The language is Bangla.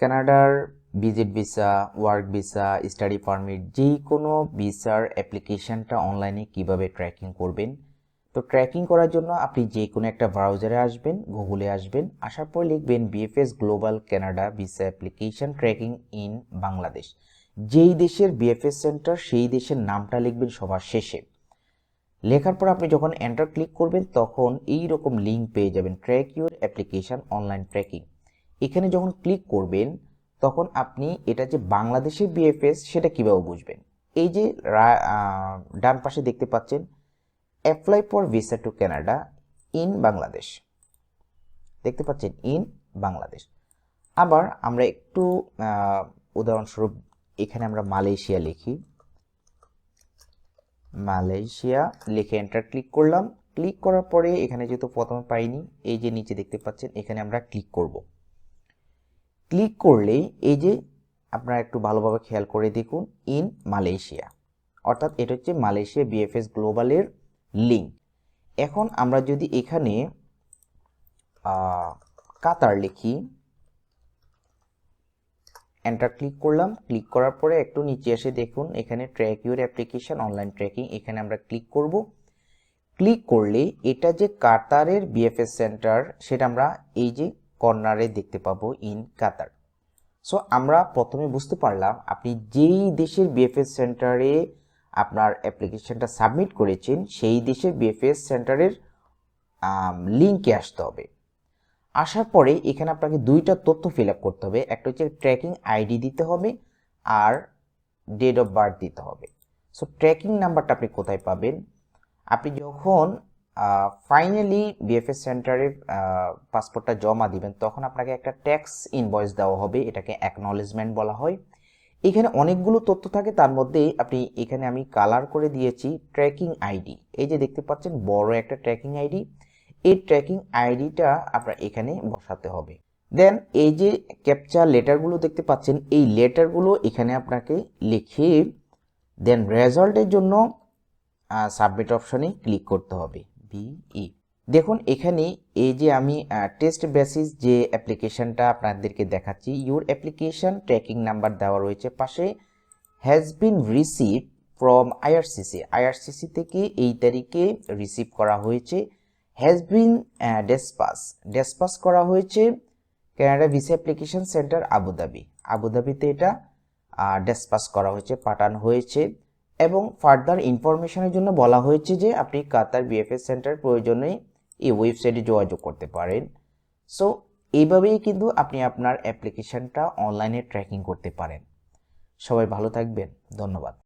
কানাডার visit visa, work visa, study permit যেই কোনো ভিসার অ্যাপ্লিকেশনটা অনলাইনে কীভাবে ট্র্যাকিং করবেন। তো ট্র্যাকিং করার জন্য আপনি যে কোনো একটা ব্রাউজারে আসবেন, গুগলে আসবেন, আসার পর লিখবেন VFS global Canada visa application tracking in Bangladesh. যেই দেশের বিএফএস সেন্টার, সেই দেশের নামটা লিখবেন সবার শেষে। লেখার পর আপনি যখন এন্টার ক্লিক করবেন, তখন এই রকম লিঙ্ক পেয়ে যাবেন, track your application online tracking. এখানে যখন ক্লিক করবেন, তখন আপনি এটা যে বাংলাদেশের বিএফএস সেটা কীভাবে বুঝবেন? এই যে ডান পাশে দেখতে পাচ্ছেন apply for visa to Canada in Bangladesh দেখতে পাচ্ছেন ইন বাংলাদেশ আবার আমরা একটু উদাহরণস্বরূপ এখানে আমরা মালয়েশিয়া লিখি। মালয়েশিয়া, লিখে এন্টার ক্লিক করলাম। ক্লিক করার পরে এখানে যেহেতু প্রথমে পাইনি, এই যে নিচে দেখতে পাচ্ছেন, এখানে আমরা ক্লিক করব। ক্লিক করলেই এই যে আপনারা একটু ভালোভাবে খেয়াল করে দেখুন ইন মালয়েশিয়া অর্থাৎ এটা হচ্ছে মালয়েশিয়া বিএফএস গ্লোবালের লিঙ্ক এখন আমরা যদি এখানে কাতার লিখি এন্টার ক্লিক করলাম। ক্লিক করার পরে একটু নিচে এসে দেখুন, এখানে track your application online tracking এখানে আমরা ক্লিক করব। ক্লিক করলে এটা যে কাতারের বিএফএস সেন্টার সেটা আমরা এই যে কর্নারে দেখতে পাবো ইন কাতার সো আমরা প্রথমে বুঝতে পারলাম আপনি যেই দেশের বিএফএস সেন্টারে আপনার অ্যাপ্লিকেশনটা সাবমিট করেছেন, সেই দেশের বিএফএস সেন্টারের লিঙ্কে আসতে হবে। আসার পরে এখানে আপনাকে দুইটা তথ্য ফিল আপ করতে হবে। একটা হচ্ছে ট্র্যাকিং আইডি দিতে হবে আর ডেট অফ বার্থ দিতে হবে। সো ট্র্যাকিং নাম্বারটা আপনি কোথায় পাবেন? আপনি যখন ফাইনালি বিএফএস সেন্টারে পাসপোর্টটা জমা দিবেন। তখন আপনাকে একটা ট্যাক্স ইনভয়েস দেওয়া হবে। এটাকে অ্যাকনলেজমেন্ট বলা হয়। এখানে অনেকগুলো তথ্য থাকে। তার মধ্যে আপনি, এখানে আমি কালার করে দিয়েছি ট্র্যাকিং আইডি এই যে দেখতে পাচ্ছেন, বড় একটা ট্র্যাকিং আইডি এই ট্র্যাকিং আইডিটা আপনার এখানে বসাতে হবে। দেন এই যে ক্যাপচার লেটারগুলো দেখতে পাচ্ছেন, এই লেটারগুলো এখানে আপনাকে লিখে দেন রেজাল্টের জন্য সাবমিট অপশনে ক্লিক করতে হবে। বিই দেখুন, এখানে এই যে আমি টেস্ট বেসিস যে অ্যাপ্লিকেশনটা আপনাদেরকে দেখাচ্ছি ইউর অ্যাপ্লিকেশন ট্র্যাকিং নাম্বার দেওয়া রয়েছে পাশে has been received from IRCC IRCC থেকে এই তারিখে রিসিভ করা হয়েছে হ্যাজ বিন ডেসপাস ডেসপাস করা হয়েছে Canada visa application centre Abu Dhabi আবুধাবিতে এটা ডেসপাস করা হয়েছে, পাঠানো হয়েছে। এবং ফার্দার ইনফরমেশনের জন্য বলা হয়েছে যে আপনি কাতার বিএফএস সেন্টার প্রয়োজনে এই ওয়েবসাইটে যোগাযোগ করতে পারেন। সো এইভাবেই কিন্তু আপনি আপনার অ্যাপ্লিকেশনটা অনলাইনে ট্র্যাকিং করতে পারেন। সবাই ভালো থাকবেন। ধন্যবাদ।